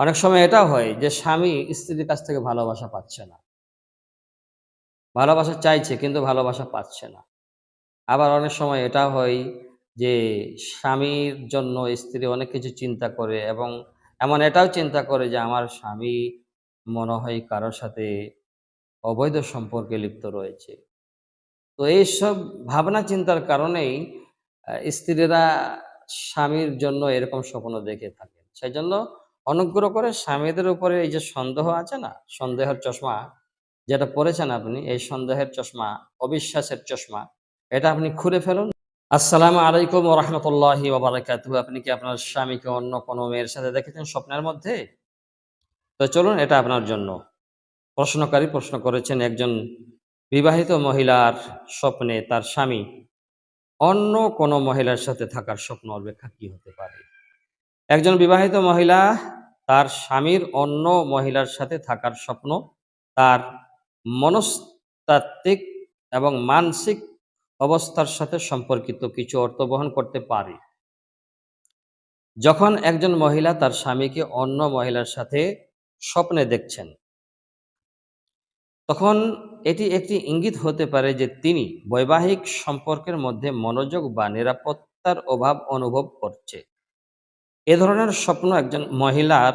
অনেক সময় এটাও হয় যে স্বামী স্ত্রীর কাছ থেকে ভালোবাসা পাচ্ছে না। ভালোবাসা চাইছে কিন্তু ভালোবাসা পাচ্ছে না। আবার অনেক সময় এটা হয় যে স্বামীর জন্য স্ত্রী অনেক কিছু চিন্তা করে এবং এমন এটাও চিন্তা করে যে আমার স্বামী মনে হয় কারোর সাথে অবৈধ সম্পর্কে লিপ্ত রয়েছে। তো এইসব ভাবনা চিন্তার কারণেই স্ত্রীরা স্বামীর জন্য এরকম স্বপ্ন দেখে থাকেন। সেই জন্য অনুগ্রহ করে স্বামীদের উপরে এই যে সন্দেহ আছে না, সন্দেহের চশমা যেটা পড়েছেন আপনি, এই সন্দেহের চশমা, অবিশ্বাসের চশমা, এটা আপনি খুলে ফেলুন। আসসালামু আলাইকুম রহমতুল্লাহি আপনি কি আপনার স্বামীকে অন্য কোনো মেয়ের সাথে দেখেছেন স্বপ্নের মধ্যে? তো চলুন, এটা আপনার জন্য। প্রশ্নকারী প্রশ্ন করেছেন একজন বিবাহিত মহিলার স্বপ্নে তার স্বামী। অন্য কোনো মহিলার সাথে থাকার স্বপ্ন ব্যাখ্যা কি হতে পারে? একজন বিবাহিত মহিলা তার স্বামীর অন্য মহিলার সাথে থাকার স্বপ্ন, তার মনস্তাত্ত্বিক এবং মানসিক অবস্থার সাথে সম্পর্কিত কিছু অর্থ বহন করতে পারে। যখন একজন মহিলা তার স্বামীকে অন্য মহিলার সাথে স্বপ্নে দেখছেন, তখন এটি একটি ইঙ্গিত হতে পারে যে তিনি বৈবাহিক সম্পর্কের মধ্যে মনোযোগ বা নিরাপত্তার অভাব অনুভব করছে। এ ধরনের স্বপ্ন একজন মহিলার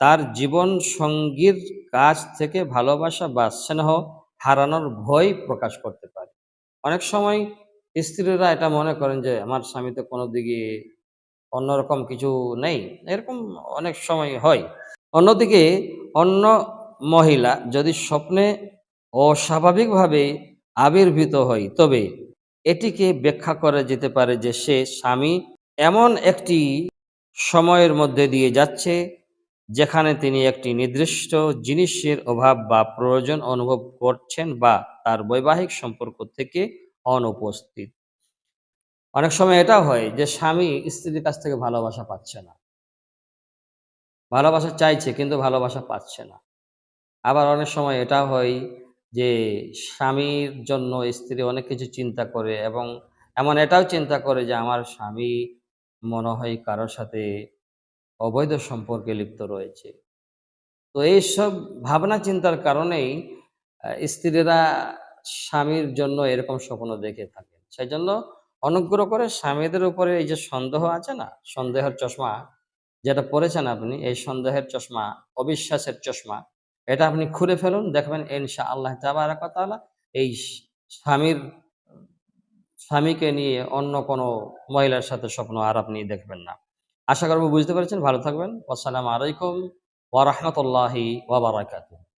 তার জীবন সঙ্গীর কাছ থেকে ভালোবাসা বা স্নেহ হারানোর ভয় প্রকাশ করতে পারে। অনেক সময় স্ত্রীরা এটা মনে করেন যে, আমার স্বামী তো কোনো দিকে অন্যরকম কিছু নেই। এরকম অনেক সময় হয়। অন্যদিকে অন্য মহিলা যদি স্বপ্নে অস্বাভাবিকভাবে আবির্ভূত হয়, তবে এটিকে ব্যাখ্যা করা যেতে পারে যে, সে স্বামী এমন একটি সময়ের মধ্যে দিয়ে যাচ্ছে, যেখানে তিনি একটি নির্দিষ্ট জিনিসের অভাব বা প্রয়োজন অনুভব করছেন বা তার বৈবাহিক সম্পর্ক থেকে অনুপস্থিত। অনেক সময় এটা হয় যে স্বামী স্ত্রীর কাছ থেকে ভালোবাসা পাচ্ছে না। ভালোবাসা চাইছে কিন্তু ভালোবাসা পাচ্ছে না। আবার অনেক সময় এটা হয় যে স্বামীর জন্য স্ত্রী অনেক কিছু চিন্তা করে এবং এমন এটাও চিন্তা করে যে আমার স্বামী মনে হয় কারোর সাথে অবৈধ সম্পর্কে লিপ্ত রয়েছে। তো এইসব ভাবনা চিন্তার কারণেই স্ত্রীরা স্বামীর জন্য এরকম স্বপ্ন দেখে থাকেন সেই জন্য অনুগ্রহ করে স্বামীদের উপরে এই যে সন্দেহ আছে না, সন্দেহের চশমা, যেটা পড়েছেন আপনি, এই সন্দেহের চশমা, অবিশ্বাসের চশমা, এটা আপনি খুলে ফেলুন, দেখবেন ইনশা আল্লাহ তাবারাকাতালা এই স্বামীর স্বামীকে নিয়ে অন্য কোনো মহিলার সাথে স্বপ্ন আর আপনি দেখবেন না। আশা করব বুঝতে পেরেছেন। ভালো থাকবেন। আসসালামু আলাইকুম। ওয়া বারাকাতুহু।